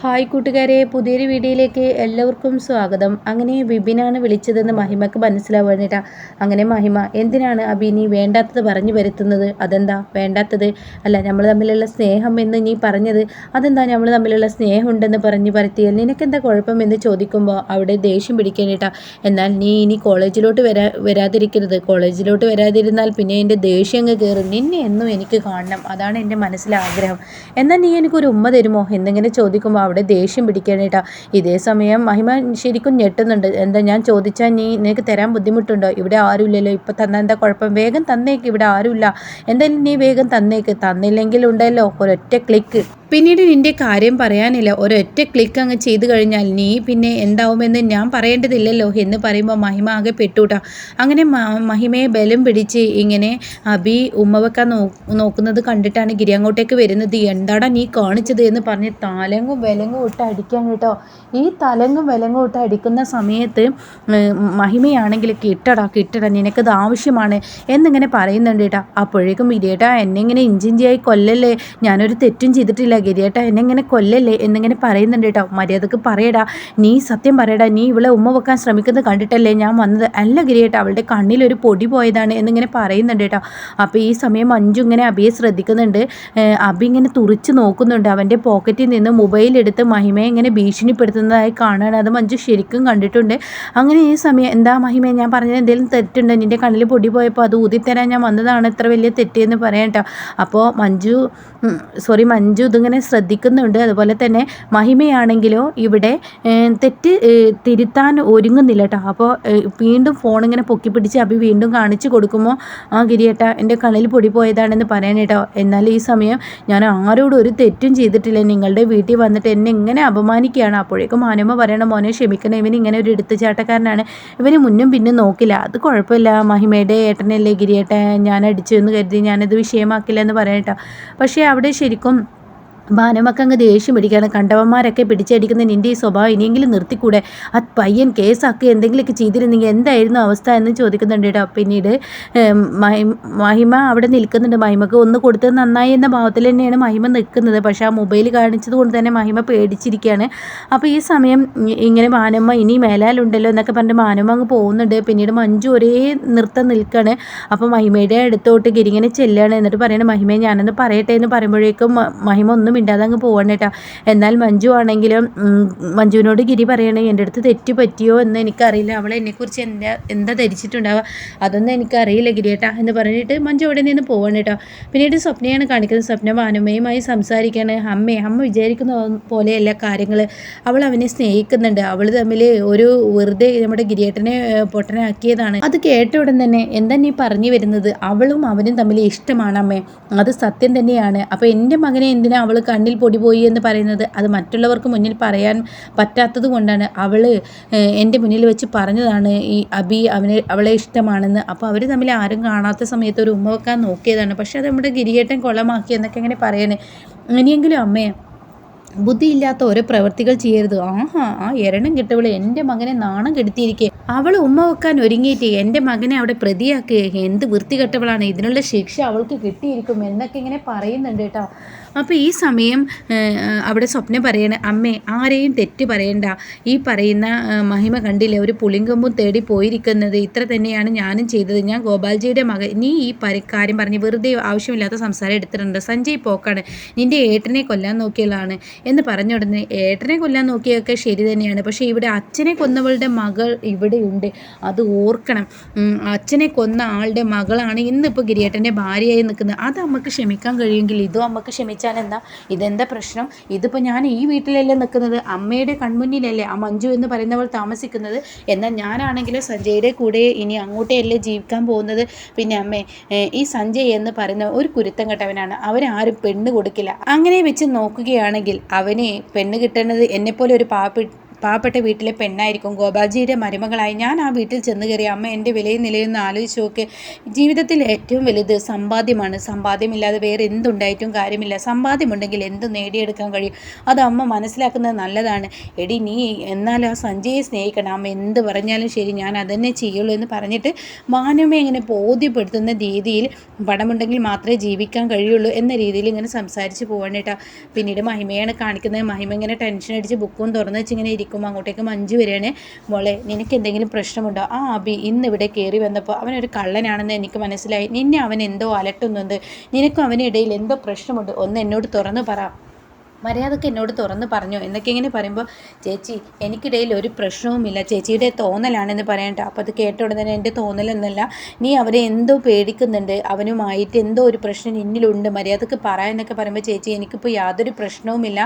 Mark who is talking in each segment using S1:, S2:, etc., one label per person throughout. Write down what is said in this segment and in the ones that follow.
S1: Hi കൂട്ടുകാരെ പുതിയൊരു വീഡിയോയിലേക്ക് എല്ലാവർക്കും സ്വാഗതം. അങ്ങനെ വിപിനാണ് വിളിച്ചതെന്ന് മഹിമക്ക് മനസ്സിലാവാനിട്ടാ അങ്ങനെ മഹിമ എന്തിനാണ് അബി നീ വേണ്ടാത്തത് പറഞ്ഞു വരുത്തുന്നത്? അതെന്താ? വേണ്ടാത്തത്? അല്ല നമ്മൾ തമ്മിലുള്ള സ്നേഹം എന്ന് നീ പറഞ്ഞത് അതെന്താ? നമ്മൾ തമ്മിലുള്ള സ്നേഹം ഉണ്ടെന്ന് പറഞ്ഞു പരത്തിയാൽ നിനക്കെന്താ കുഴപ്പം എന്ന് ചോദിക്കുമ്പോൾ അവിടെ ദേഷ്യം പിടിക്കാനിട്ട. എന്നാൽ നീ ഇനി കോളേജിലോട്ട് വരാ വരാതിരിക്കരുത്. കോളേജിലോട്ട് വരാതിരുന്നാൽ പിന്നെ എന്റെ ദേഷ്യം അങ്ങ് കയറും. നിന്നെ എന്നും എനിക്ക് കാണണം. അതാണ് എന്റെ മനസ്സിലെ ആഗ്രഹം. എന്നാൽ നീ എനിക്കൊരു ഉമ്മ തരുമോ? എന്നിങ്ങനെ ചോദിക്കുമ്പോൾ അവിടെ ദേഷ്യം പിടിക്കാനായിട്ടാ ഇതേ സമയം മഹിമ ശരിക്കും ഞെട്ടുന്നുണ്ട്. എന്താ ഞാൻ ചോദിച്ചാൽ നീ നിനക്ക് തരാൻ ബുദ്ധിമുട്ടുണ്ടോ? ഇവിടെ ആരുമില്ലല്ലോ. ഇപ്പം തന്നാൽ എന്താ കുഴപ്പം? വേഗം തന്നേക്ക്. ഇവിടെ ആരുമില്ല. എന്തായാലും നീ വേഗം തന്നേക്ക്. തന്നില്ലെങ്കിൽ ഉണ്ടല്ലോ. ഒരൊറ്റ ക്ലിക്ക് പിന്നീട് നിന്റെ കാര്യം പറയാനില്ല. ഒരൊറ്റ ക്ലിക്ക് അങ്ങ് ചെയ്തു കഴിഞ്ഞാൽ നീ പിന്നെ എന്താവുമെന്ന് ഞാൻ പറയേണ്ടതില്ലല്ലോ എന്ന് പറയുമ്പോൾ മഹിമ ആകെ പെട്ടുട്ടാ. അങ്ങനെ മഹിമയെ ബലം പിടിച്ച് ഇങ്ങനെ അബി ഉമ്മവക്ക നോക്കുന്നത് കണ്ടിട്ടാണ് ഗിരി അങ്ങോട്ടേക്ക് വരുന്നത്. എന്താടാ നീ കാണിച്ചത് എന്ന് പറഞ്ഞ് തലങ്ങും വിലങ്ങും ഇട്ട് അടിക്കാൻ കേട്ടോ. ഈ തലങ്ങും വിലങ്ങും ഇട്ട് അടിക്കുന്ന സമയത്ത് മഹിമയാണെങ്കിൽ കിട്ടടാ കിട്ടടാ നിനക്കത് ആവശ്യമാണ് എന്നിങ്ങനെ പറയുന്നുണ്ട് കേട്ടോ. അപ്പോഴേക്കും ഇരേട്ടാ എന്നെ ഇങ്ങനെ ഇഞ്ചിഞ്ചിയായി കൊല്ലല്ലേ? ഞാനൊരു തെറ്റും ചെയ്തിട്ടില്ല. ഗിരിയേട്ട എന്നെ ഇങ്ങനെ കൊല്ലല്ലേ? എന്നിങ്ങനെ പറയുന്നുണ്ട് കേട്ടോ. മര്യാദയ്ക്ക് പറയടാ. നീ സത്യം പറയടാ. നീ ഇവളെ ഉമ്മ വെക്കാൻ ശ്രമിക്കുന്നത് കണ്ടിട്ടല്ലേ ഞാൻ വന്നത്? അല്ല ഗിരിയേട്ട അവളുടെ കണ്ണിലൊരു പൊടി പോയതാണ് എന്നിങ്ങനെ പറയുന്നുണ്ട് കേട്ടോ. അപ്പോൾ ഈ സമയം മഞ്ജു ഇങ്ങനെ അബിയെ ശ്രദ്ധിക്കുന്നുണ്ട്. അബി ഇങ്ങനെ തുറിച്ച് നോക്കുന്നുണ്ട്. അവന്റെ പോക്കറ്റിൽ നിന്ന് മൊബൈൽ എടുത്ത് മഹിമയെ ഇങ്ങനെ ഭീഷണിപ്പെടുത്തുന്നതായി കാണാൻ അത് മഞ്ജു ശരിക്കും കണ്ടിട്ടുണ്ട്. അങ്ങനെ ഈ സമയം എന്താ മഹിമയെ ഞാൻ പറഞ്ഞത് എന്തെങ്കിലും തെറ്റുണ്ടോ? നിന്റെ കണ്ണിൽ പൊടി പോയപ്പോൾ അത് ഊതിത്തരാൻ ഞാൻ വന്നതാണ്. ഇത്ര വലിയ തെറ്റെന്ന് പറയാം കേട്ടോ. അപ്പോൾ മഞ്ജു സോറി മഞ്ജു ഇതിങ്ങനെ ഇങ്ങനെ ശ്രദ്ധിക്കുന്നുണ്ട്. അതുപോലെ തന്നെ മഹിമയാണെങ്കിലോ ഇവിടെ തെറ്റ് തിരുത്താൻ ഒരുങ്ങുന്നില്ല കേട്ടോ അപ്പോൾ വീണ്ടും ഫോൺ ഇങ്ങനെ പൊക്കി പിടിച്ച് അഭി വീണ്ടും കാണിച്ചു കൊടുക്കുമ്പോൾ ആ ഗിരിയേട്ട എന്റെ കണ്ണിൽ പൊടി പോയതാണെന്ന് പറയാൻ കേട്ടോ എന്നാൽ ഈ സമയം ഞാൻ ആരോടും ഒരു തെറ്റും ചെയ്തിട്ടില്ല. നിങ്ങളുടെ വീട്ടിൽ വന്നിട്ട് എന്നെ ഇങ്ങനെ അപമാനിക്കുകയാണ്? അപ്പോഴേക്കും മാനമ്മ പറയണ മോനെ ക്ഷമിക്കണം. ഇവൻ ഇങ്ങനെ ഒരു എടുത്തുചാട്ടക്കാരനാണ്. ഇവന് മുന്നും പിന്നും നോക്കില്ല. അത് കുഴപ്പമില്ല. മഹിമയുടെ ഏട്ടനല്ലേ ഗിരിയേട്ട? ഞാൻ അടിച്ചു എന്ന് കരുതി ഞാനത് വിഷയമാക്കില്ല എന്ന് പറയാം കേട്ടോ പക്ഷേ അവിടെ ശരിക്കും ഭാനുമൊക്കെ അങ്ങ് ദേഷ്യം പിടിക്കുകയാണ്. കണ്ടവന്മാരൊക്കെ പിടിച്ചടിക്കുന്ന നിന്റെ ഈ സ്വഭാവം ഇനിയെങ്കിലും നിർത്തിക്കൂടെ? ആ പയ്യൻ കേസാക്കി എന്തെങ്കിലുമൊക്കെ ചെയ്തിരുന്നെങ്കിൽ എന്തായിരുന്നു അവസ്ഥ എന്ന് ചോദിക്കുന്നുണ്ട് കേട്ടോ. പിന്നീട് മഹിമ അവിടെ നിൽക്കുന്നുണ്ട്. മഹിമക്ക് ഒന്ന് കൊടുത്തത് നന്നായി എന്ന ഭാവത്തിൽ തന്നെയാണ് മഹിമ നിൽക്കുന്നത്. പക്ഷേ ആ മൊബൈൽ കാണിച്ചത് കൊണ്ട് തന്നെ മഹിമ പേടിച്ചിരിക്കുകയാണ്. അപ്പോൾ ഈ സമയം ഇങ്ങനെ മാനമ്മ ഇനി മേലാലുണ്ടല്ലോ എന്നൊക്കെ പറഞ്ഞിട്ട് മാനമ്മ അങ്ങ് പോകുന്നുണ്ട്. പിന്നീട് മഞ്ജു ഒരേ നൃത്തം നിൽക്കുകയാണ്. അപ്പോൾ മഹിമയുടെ അടുത്തോട്ട് ഗിരിങ്ങനെ ചെല്ലുകയാണ്. എന്നിട്ട് പറയണേ മഹിമയെ ഞാനൊന്ന് പറയട്ടെ എന്ന് പറയുമ്പോഴേക്കും മഹിമ ഒന്നും മിണ്ടാതെ അങ്ങ് പോവാണ് കേട്ടോ. എന്നാൽ മഞ്ജു ആണെങ്കിലും മഞ്ജുവിനോട് ഗിരി പറയണേ എന്റെ അടുത്ത് തെറ്റ് പറ്റിയോ എന്ന് എനിക്കറിയില്ല. അവൾ എന്നെക്കുറിച്ച് എന്താ എന്താ ധരിച്ചിട്ടുണ്ടാവുക? അതൊന്നും എനിക്കറിയില്ല ഗിരിയേട്ടാ എന്ന് പറഞ്ഞിട്ട് മഞ്ജു അവിടെ നിന്ന് പോവാണ് കേട്ടോ. പിന്നീട് സ്വപ്നയാണ് കാണിക്കുന്നത്. സ്വപ്ന ഭാനുമയുമായി സംസാരിക്കുകയാണ് അമ്മേ അമ്മ വിചാരിക്കുന്ന പോലെയല്ല കാര്യങ്ങൾ അവൾ അവനെ സ്നേഹിക്കുന്നുണ്ട്. അവൾ തമ്മിൽ ഒരു വെറുതെ നമ്മുടെ ഗിരിയേട്ടനെ പൊട്ടനാക്കിയതാണ്. അത് കേട്ട ഉടൻ തന്നെ എന്താ നീ പറഞ്ഞു വരുന്നത്? അവളും അവനും തമ്മിൽ ഇഷ്ടമാണ് അമ്മേ. അത് സത്യം തന്നെയാണ്. അപ്പോൾ എന്റെ മകനെ എന്തിനാ അവൾ കണ്ണിൽ പൊടി പോയി എന്ന് പറയുന്നത് അത് മറ്റുള്ളവർക്ക് മുന്നിൽ പറയാൻ പറ്റാത്തത് കൊണ്ടാണ്. അവൾ എന്റെ മുന്നിൽ വെച്ച് പറഞ്ഞതാണ് ഈ അബി അവനെ അവളെ ഇഷ്ടമാണെന്ന്. അപ്പോൾ അവർ തമ്മിൽ ആരും കാണാത്ത സമയത്ത് ഒരു ഉമ്മ വെക്കാൻ നോക്കിയതാണ്. പക്ഷേ അത് നമ്മുടെ ഗിരിയേട്ടൻ കൊളമാക്കി എന്നൊക്കെ എങ്ങനെ പറയാൻ ഇനിയെങ്കിലും അമ്മയെ ബുദ്ധിയില്ലാത്ത ഓരോ പ്രവൃത്തികൾ ചെയ്യരുത്. ആഹാ ആ എരണം കിട്ടവൾ എന്റെ മകനെ നാണം കെടുത്തിയിരിക്കെ. അവൾ ഉമ്മ വെക്കാൻ ഒരുങ്ങിയിട്ട് എന്റെ മകനെ അവിടെ പ്രതിയാക്കുക എന്ത് വൃത്തികെട്ടവളാണ്. ഇതിനുള്ള ശിക്ഷ അവൾക്ക് കിട്ടിയിരിക്കും എന്നൊക്കെ ഇങ്ങനെ പറയുന്നുണ്ട് കേട്ടോ. അപ്പോൾ ഈ സമയം അവിടെ സ്വപ്നം പറയണ അമ്മേ ആരെയും തെറ്റ് പറയണ്ട. ഈ പറയുന്ന മഹിമ കണ്ടില്ലേ? ഒരു പുളിങ്കൊമ്പും തേടി പോയിരിക്കുന്നത്. ഇത്ര തന്നെയാണ് ഞാനും ചെയ്തത്. ഞാൻ ഗോപാൽജിയുടെ മകൻ. നീ ഈ കാര്യം പറഞ്ഞ് വെറുതെ ആവശ്യമില്ലാത്ത സംസാരം എടുത്തിട്ടുണ്ട്. സഞ്ജയ് പോക്കാണ്. നിന്റെ ഏട്ടനെ കൊല്ലാൻ നോക്കിയതാണ് എന്ന് പറഞ്ഞ ഉടനെ ഏട്ടനെ കൊല്ലാൻ നോക്കിയൊക്കെ ശരി തന്നെയാണ്. പക്ഷേ ഇവിടെ അച്ഛനെ കൊന്നവളുടെ മകൾ ഇവിടെയുണ്ട്. അത് ഓർക്കണം. അച്ഛനെ കൊന്ന ആളുടെ മകളാണ് ഇന്നിപ്പോൾ ഗിരിയേട്ടന്റെ ഭാര്യയായി നിൽക്കുന്നത്. അത് നമുക്ക് ക്ഷമിക്കാൻ കഴിയുമെങ്കിൽ ഇതും നമുക്ക് ക്ഷമിച്ചാൽ എന്താ ഇതെന്താ പ്രശ്നം? ഇതിപ്പോൾ ഞാൻ ഈ വീട്ടിലല്ലേ നിൽക്കുന്നത്? അമ്മയുടെ കൺമുന്നിലല്ലേ? ആ മഞ്ജു എന്ന് പറയുന്നവൾ താമസിക്കുന്നത്? എന്നാൽ ഞാനാണെങ്കിൽ സഞ്ജയുടെ കൂടെ ഇനി അങ്ങോട്ടേ ജീവിക്കാൻ പോകുന്നത്? പിന്നെ അമ്മേ ഈ സഞ്ജയ് എന്ന് പറയുന്ന ഒരു കുരുത്തം കെട്ടവനാണ് അവനാരും പെണ്ണ് കൊടുക്കില്ല. അങ്ങനെ വെച്ച് നോക്കുകയാണെങ്കിൽ അവനെ പെണ്ണ് കിട്ടുന്നത് എന്നെപ്പോലെ ഒരു പാവ പാവപ്പെട്ട വീട്ടിലെ പെണ്ണായിരിക്കും. ഗോപാൽജിയുടെ മരുമകളായി ഞാൻ ആ വീട്ടിൽ ചെന്ന് കയറി അമ്മ എന്റെ വിലയും നിലയും ആലോചിച്ച് ജീവിതത്തിൽ ഏറ്റവും വലുത് സമ്പാദ്യമാണ്. സമ്പാദ്യമില്ലാതെ വേറെ എന്തുണ്ടായിട്ടും കാര്യമില്ല. സമ്പാദ്യമുണ്ടെങ്കിൽ എന്ത് നേടിയെടുക്കാൻ കഴിയും? അത് അമ്മ മനസ്സിലാക്കുന്നത് നല്ലതാണ്. എടി നീ എന്നാലും ആ സഞ്ജയെ സ്നേഹിക്കണം. അമ്മ എന്ത് പറഞ്ഞാലും ശരി ഞാൻ അതന്നെ ചെയ്യുള്ളൂ എന്ന് പറഞ്ഞിട്ട് മാനവയെ ഇങ്ങനെ ബോധ്യപ്പെടുത്തുന്ന രീതിയിൽ പണമുണ്ടെങ്കിൽ മാത്രമേ ജീവിക്കാൻ കഴിയുള്ളൂ എന്ന രീതിയിൽ ഇങ്ങനെ സംസാരിച്ച് പോകണേട്ടാ പിന്നീട് മഹിമയാണ് കാണിക്കുന്നത്. മഹിമ ഇങ്ങനെ ടെൻഷൻ അടിച്ച് ബുക്കും തുറന്ന് വെച്ച് ഇങ്ങനെ ഇരിക്കും അങ്ങോട്ടേക്ക് മഞ്ജു വരികയാണ്. മോളെ നിനക്ക് എന്തെങ്കിലും പ്രശ്നമുണ്ടോ? ആ അബി ഇന്ന് ഇവിടെ കയറി വന്നപ്പോൾ അവനൊരു കള്ളനാണെന്ന് എനിക്ക് മനസ്സിലായി. നിന്നെ അവൻ എന്തോ അലട്ടുന്നുണ്ട്. നിനക്കും അവനിടയിൽ എന്തോ പ്രശ്നമുണ്ട്? ഒന്ന് എന്നോട് തുറന്നു പറ. മര്യാദയ്ക്ക് എന്നോട് തുറന്ന് പറഞ്ഞു? എന്നൊക്കെ ഇങ്ങനെ പറയുമ്പോൾ ചേച്ചി എനിക്കിടയിൽ ഒരു പ്രശ്നവുമില്ല. ചേച്ചിയുടെ തോന്നലാണെന്ന് പറയണ്ട. അപ്പോൾ അത് കേട്ട ഉടനെ എന്റെ തോന്നലെന്നല്ല നീ അവരെ എന്തോ പേടിക്കുന്നുണ്ട്. അവനുമായിട്ട് എന്തോ ഒരു പ്രശ്നം നിന്നിലുണ്ട് മര്യാദയ്ക്ക് പറ എന്നൊക്കെ പറയുമ്പോൾ ചേച്ചി എനിക്കിപ്പോൾ യാതൊരു പ്രശ്നവുമില്ല.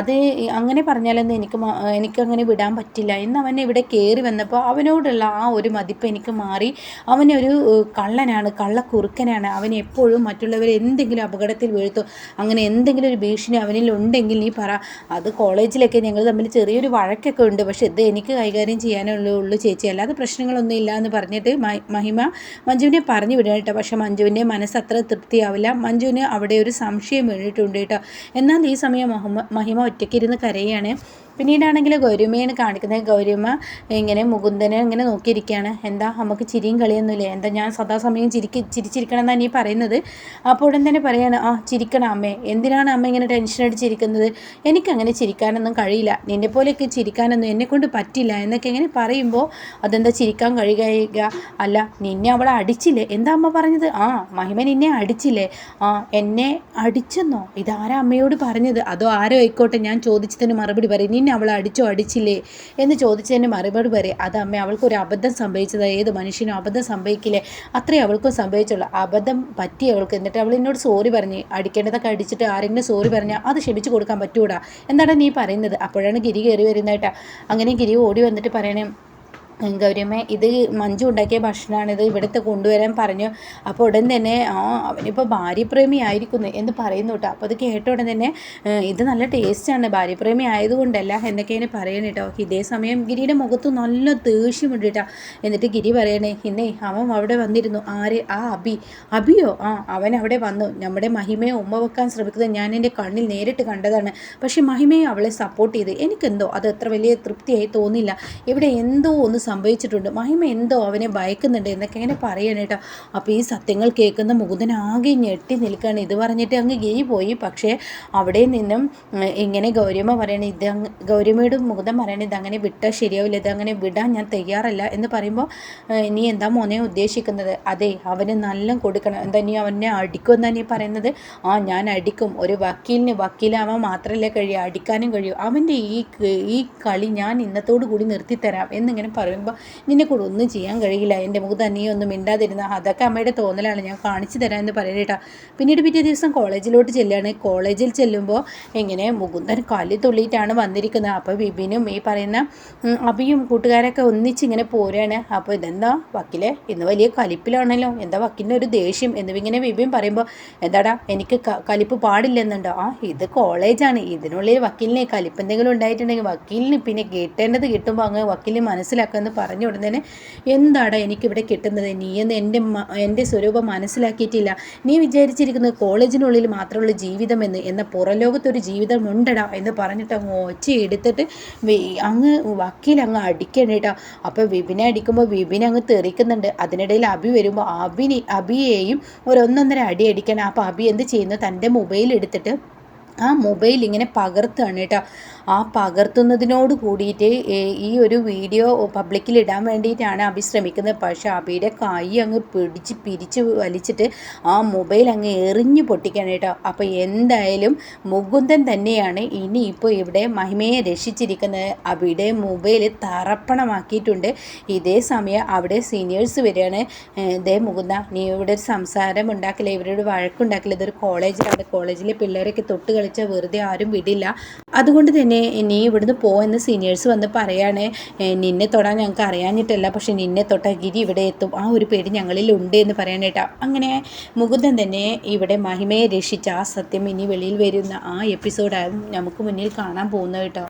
S1: അത് അങ്ങനെ പറഞ്ഞാലൊന്നും എനിക്ക് എനിക്കങ്ങനെ വിടാൻ പറ്റില്ല. എന്ന് അവൻ ഇവിടെ കയറി വന്നപ്പോൾ അവനോടുള്ള ആ ഒരു മതിപ്പ് എനിക്ക് മാറി. അവനൊരു കള്ളനാണ് കള്ളക്കുറുക്കനാണ്. അവൻ എപ്പോഴും മറ്റുള്ളവരെ എന്തെങ്കിലും അപകടത്തിൽ വീഴ്ത്തും. അങ്ങനെ എന്തെങ്കിലും ഒരു ഭീഷണി അവന് ഉണ്ടെങ്കിൽ നീ പറ. അത് കോളേജിലൊക്കെ ഞങ്ങൾ തമ്മിൽ ചെറിയൊരു വഴക്കൊക്കെ ഉണ്ട്. പക്ഷെ ഇത് എനിക്ക് കൈകാര്യം ചെയ്യാനുള്ളൂ ഉള്ളൂ ചേച്ചി. അല്ലാതെ പ്രശ്നങ്ങളൊന്നും ഇല്ല എന്ന് പറഞ്ഞിട്ട് മഹിമ മഞ്ജുവിനെ പറഞ്ഞു വിടണം കേട്ടോ. പക്ഷെ മഞ്ജുവിന്റെ മനസ്സ് അത്ര തൃപ്തിയാവില്ല. മഞ്ജുവിന് അവിടെ ഒരു സംശയം വീണിട്ടുണ്ട് കേട്ടോ. എന്നാൽ ഈ സമയം മഹിമ ഒറ്റയ്ക്കിരുന്ന് കരയാണ് പിന്നീടാണെങ്കിൽ ഗൗരിയമ്മയാണ് കാണിക്കുന്നത്. ഗൗരിമ ഇങ്ങനെ മുകുന്ദനെ ഇങ്ങനെ നോക്കിയിരിക്കുകയാണ്. എന്താ നമുക്ക് ചിരിയും കളിയൊന്നുമില്ലേ? എന്താ ഞാൻ സദാസമയം ചിരിക്ക് ചിരിച്ചിരിക്കണം എന്നാണ് നീ പറയുന്നത്? അപ്പോൾ ഉടൻ തന്നെ പറയാണ് ആ ചിരിക്കണം അമ്മേ. എന്തിനാണ് അമ്മ ഇങ്ങനെ ടെൻഷൻ അടിച്ചിരിക്കുന്നത് എനിക്കങ്ങനെ ചിരിക്കാനൊന്നും കഴിയില്ല. നിന്നെ പോലെയൊക്കെ ചിരിക്കാനൊന്നും എന്നെക്കൊണ്ട് പറ്റില്ല എന്നൊക്കെ ഇങ്ങനെ പറയുമ്പോൾ അതെന്താ ചിരിക്കാൻ കഴിയുക? അല്ല നിന്നെ അവളെ അടിച്ചില്ലേ? എന്താ അമ്മ പറഞ്ഞത്? ആ മഹിമ നിന്നെ അടിച്ചില്ലേ? ആ എന്നെ അടിച്ചെന്നോ? ഇതാരാ അമ്മയോട് പറഞ്ഞത്? അതോ ആരോ ആയിക്കോട്ടെ ഞാൻ ചോദിച്ചതിന് മറുപടി പറയും. നിന്നെ അവളെ അടിച്ചോ അടിച്ചില്ലേ? എന്ന് ചോദിച്ചതിന് മറുപടി പറയും. അത് അമ്മ അവൾക്കൊരു അബദ്ധം സംഭവിച്ചത്. ഏത് മനുഷ്യനും അബദ്ധം സംഭവിക്കില്ലേ? അത്രേ അവൾക്കും സംഭവിച്ചുള്ളൂ. അബദ്ധം പറ്റി അവൾക്ക് എന്നിട്ട് അവൾ എന്നോട് സോറി പറഞ്ഞ് അടിക്കേണ്ടതൊക്കെ അടിച്ചിട്ട് ആരെങ്കിലും സോറി പറഞ്ഞാൽ അത് ക്ഷമിച്ചു കൊടുക്കാൻ പറ്റൂടാ. എന്താണ് നീ പറയുന്നത്? അപ്പോഴാണ് ഗിരി കയറി വരുന്നതായിട്ടാ അങ്ങനെ ഗിരി ഓടി വന്നിട്ട് പറയണേ ഗൗരിയമ്മ ഇത് മഞ്ജു ഉണ്ടാക്കിയ ഇത് ഇവിടുത്തെ കൊണ്ടുവരാൻ പറഞ്ഞു. അപ്പോൾ ഉടൻ തന്നെ ആ അവനിപ്പോൾ ഭാര്യപ്രേമി ആയിരിക്കുന്നു എന്ന് പറയുന്നു കേട്ടോ. അപ്പോൾ അത് കേട്ട ഉടൻ തന്നെ ഇത് നല്ല ടേസ്റ്റാണ് ഭാര്യപ്രേമി ആയതുകൊണ്ടല്ല എന്നൊക്കെയാണ് പറയണേ കേട്ടോ. ഇതേ സമയം ഗിരിയുടെ മുഖത്ത് നല്ല ദേഷ്യമുണ്ട് കേട്ടോ. എന്നിട്ട് ഗിരി പറയണേ ഇന്നേ അവൻ അവിടെ വന്നിരുന്നു. ആര്? ആ അബി. അബിയോ? ആ അവൻ അവിടെ വന്നു. നമ്മുടെ മഹിമയെ ഉമ്മ വെക്കാൻ ശ്രമിക്കുന്നത് ഞാൻ എന്റെ കണ്ണിൽ നേരിട്ട് കണ്ടതാണ്. പക്ഷേ മഹിമയെ അവളെ സപ്പോർട്ട് ചെയ്ത്. എനിക്കെന്തോ? അത് അത്ര വലിയ തൃപ്തിയായി തോന്നില്ല. ഇവിടെ എന്തോ ഒന്ന് സംഭവിച്ചിട്ടുണ്ട്. മഹിമ എന്തോ അവനെ ഭയക്കുന്നുണ്ട് എന്നൊക്കെ ഇങ്ങനെ പറയണം കേട്ടോ. അപ്പോൾ ഈ സത്യങ്ങൾ കേൾക്കുന്ന ആകെ ഞെട്ടി നിൽക്കുകയാണ്. ഇത് പറഞ്ഞിട്ട് അങ്ങ് ഗെയ് പോയി. പക്ഷേ അവിടെ നിന്നും ഇങ്ങനെ ഗൗരിയമ്മ പറയണ ഇത് ഗൗരിയമ്മയോട് മുകുതം പറയണ ഇതങ്ങനെ വിട്ടാൽ ശരിയാവില്ല. ഇതങ്ങനെ വിടാൻ ഞാൻ തയ്യാറല്ല എന്ന് പറയുമ്പോൾ നീ എന്താ മോനെ ഉദ്ദേശിക്കുന്നത്? അതെ അവന് നല്ല കൊടുക്കണം. എന്താ നീ അവനെ അടിക്കുമെന്നാണ് നീ പറയുന്നത്? ആ ഞാൻ അടിക്കും. ഒരു വക്കീലിന് വക്കീലാവാൻ മാത്രമല്ല കഴിയും. അടിക്കാനും കഴിയും. അവന്റെ ഈ ഈ കളി ഞാൻ ഇന്നത്തോടു കൂടി നിർത്തിത്തരാം എന്നിങ്ങനെ പറയും പറയുമ്പോൾ നിന്നെ കൂടെ ഒന്നും ചെയ്യാൻ കഴിയില്ല. എന്റെ മുഖത്ത് നീ ഒന്നും മിണ്ടാതിരുന്ന. അതൊക്കെ അമ്മയുടെ തോന്നലാണ്. ഞാൻ കാണിച്ചു തരാം എന്ന് പറയണേട്ടാ പിന്നീട് പിറ്റേ ദിവസം കോളേജിലോട്ട് ചെല്ലുകയാണ് കോളേജിൽ ചെല്ലുമ്പോൾ എങ്ങനെ മുകുന്ദൻ കല്ലി തുള്ളിയിട്ടാണ് വന്നിരിക്കുന്നത്. അപ്പോൾ വിപിനും ഈ പറയുന്ന അബിയും കൂട്ടുകാരൊക്കെ ഒന്നിച്ചിങ്ങനെ പോരാണ്. അപ്പോൾ ഇതെന്താ? വക്കിലെ ഇന്ന് വലിയ കലിപ്പിലാണല്ലോ. എന്താ വക്കിലിന്റെ ഒരു ദേഷ്യം? എന്നിങ്ങനെ വിപിൻ പറയുമ്പോൾ എന്താടാ എനിക്ക് കലിപ്പ് പാടില്ലെന്നുണ്ടോ? ആ ഇത് കോളേജാണ്. ഇതിനുള്ളിൽ വക്കീലിനെ കലിപ്പ് എന്തെങ്കിലും ഉണ്ടായിട്ടുണ്ടെങ്കിൽ വക്കീലിന് പിന്നെ കിട്ടേണ്ടത് കിട്ടുമ്പോൾ അങ്ങ് വക്കീലിന് മനസ്സിലാക്കുന്ന എന്ന് പറഞ്ഞ ഉടനെ എന്താടാ എനിക്കിവിടെ കിട്ടുന്നത്? നീ എന്ന് എന്റെ എന്റെ സ്വരൂപം മനസ്സിലാക്കിയിട്ടില്ല. നീ വിചാരിച്ചിരിക്കുന്നത് കോളേജിനുള്ളിൽ മാത്രമുള്ള ജീവിതമെന്ന് എന്ന പുറലോകത്തൊരു ജീവിതം ഉണ്ടടാ എന്ന് പറഞ്ഞിട്ട് അങ്ങ് ഒച്ച എടുത്തിട്ട് അങ്ങ് വക്കീൽ അങ്ങ് അടിക്കണം കേട്ടോ. അപ്പോൾ വിപിനെ അടിക്കുമ്പോൾ വിപിനെ അങ്ങ് തെറിക്കുന്നുണ്ട്. അതിനിടയിൽ അബി വരുമ്പോൾ അബിനി അബിയെയും ഒരൊന്നൊന്നര അടി അടിക്കണം. അപ്പോൾ അബി എന്ത് ചെയ്യുന്നു? തന്റെ മൊബൈൽ എടുത്തിട്ട് ആ മൊബൈൽ ഇങ്ങനെ പകർത്തുകയാണ് കേട്ടോ. ആ പകർത്തുന്നതിനോട് കൂടിയിട്ട് ഈ ഒരു വീഡിയോ പബ്ലിക്കിൽ ഇടാൻ വേണ്ടിയിട്ടാണ് അബി ശ്രമിക്കുന്നത്. പക്ഷേ അബിയുടെ കൈ അങ്ങ് പിടിച്ച് പിരിച്ച് വലിച്ചിട്ട് ആ മൊബൈൽ അങ്ങ് എറിഞ്ഞു പൊട്ടിക്കാണ് കേട്ടോ. അപ്പോൾ എന്തായാലും മുകുന്ദൻ തന്നെയാണ് ഇനിയിപ്പോൾ ഇവിടെ മഹിമയെ രക്ഷിച്ചിരിക്കുന്നത്. അബിയുടെ മൊബൈൽ തറപ്പണമാക്കിയിട്ടുണ്ട് ഇതേ സമയം അവിടെ സീനിയേഴ്സ് വരികയാണ്. ദേ മുകുന്ദ നീ ഇവിടെ ഒരു സംസാരം ഉണ്ടാക്കില്ല? ഇവരോട് വഴക്കുണ്ടാക്കില്ല? ഇതൊരു കോളേജിലാണ്. കോളേജിലെ പിള്ളേരൊക്കെ തൊട്ട് കളിച്ചാൽ വെറുതെ ആരും വിടില്ല. അതുകൊണ്ട് തന്നെ നീ ഇവിടുന്ന് പോകുന്ന സീനിയേഴ്സ് വന്ന് പറയാണ്. നിന്നെ തൊടാൻ ഞങ്ങൾക്ക് അറിയാഞ്ഞിട്ടല്ല പക്ഷെ നിന്നെ തൊട്ട ഗിരി ഇവിടെ എത്തും. ആ ഒരു പേടി ഞങ്ങളിൽ ഉണ്ട് എന്ന് പറയാനേട്ടാ അങ്ങനെ മുകുന്ദൻ തന്നെ ഇവിടെ മഹിമയെ രക്ഷിച്ച ആ സത്യം ഇനി വെളിയിൽ വരുന്ന ആ എപ്പിസോഡാണ് നമുക്ക് മുന്നിൽ കാണാൻ പോകുന്നത് കേട്ടോ.